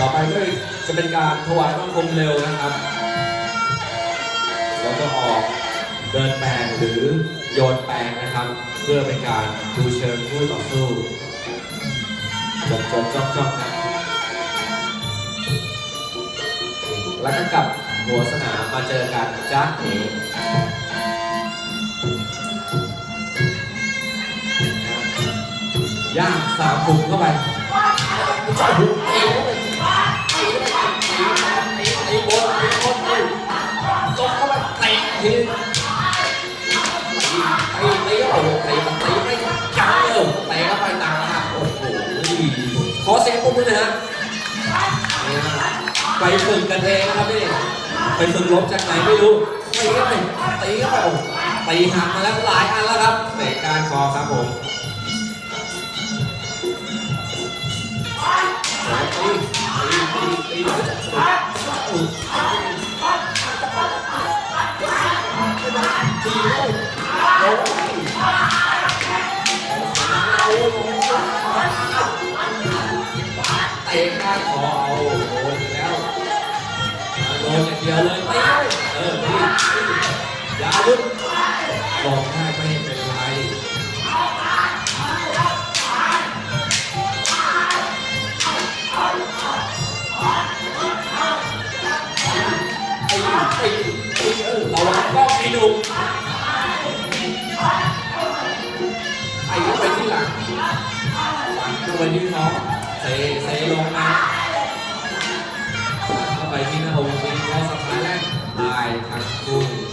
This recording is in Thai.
ต่อไปก็จะเป็นการถวายบังคมเร็วนะครับแล้วก็ออกเดินแปลงหรือโยนแปลงนะครับ เพื่อเป็นการดูเชิงคู่ต่อสู้จบจบจบจบครับแล้วก็กลับหัวสนามมาเจอกันจ้าเอ๋ย่างสามถุงเข้าไปจ่าหุงตีเข้าไป ทีตีตีเข้าไปตีตีไม่ยั้งเลยเตะเข้าไปต่างหากโอ้โหขอเสียงปรบมือหน่อยฮะฮะไปฝึกกันเองนะครับนี่ไปฝึกลบจากไหนไม่รู้ตีเข้าไปตีเข้าไปอ้โหตีหักมาแล้วหลายอันแล้วครับเตะการคอครับผมตี คอเอาโอ้ยแล้วโดนอย่างเดียวเลยตีเออพี่ยาลุกบอกได้ไม่เป็นไรตีตีตีเออระวังกล้องไอ้ดุไอ้เข้าไปที่หลังฟันเข้าไปที่ท้อง มีเนแค่สะพานแรกลายทักกุ้ง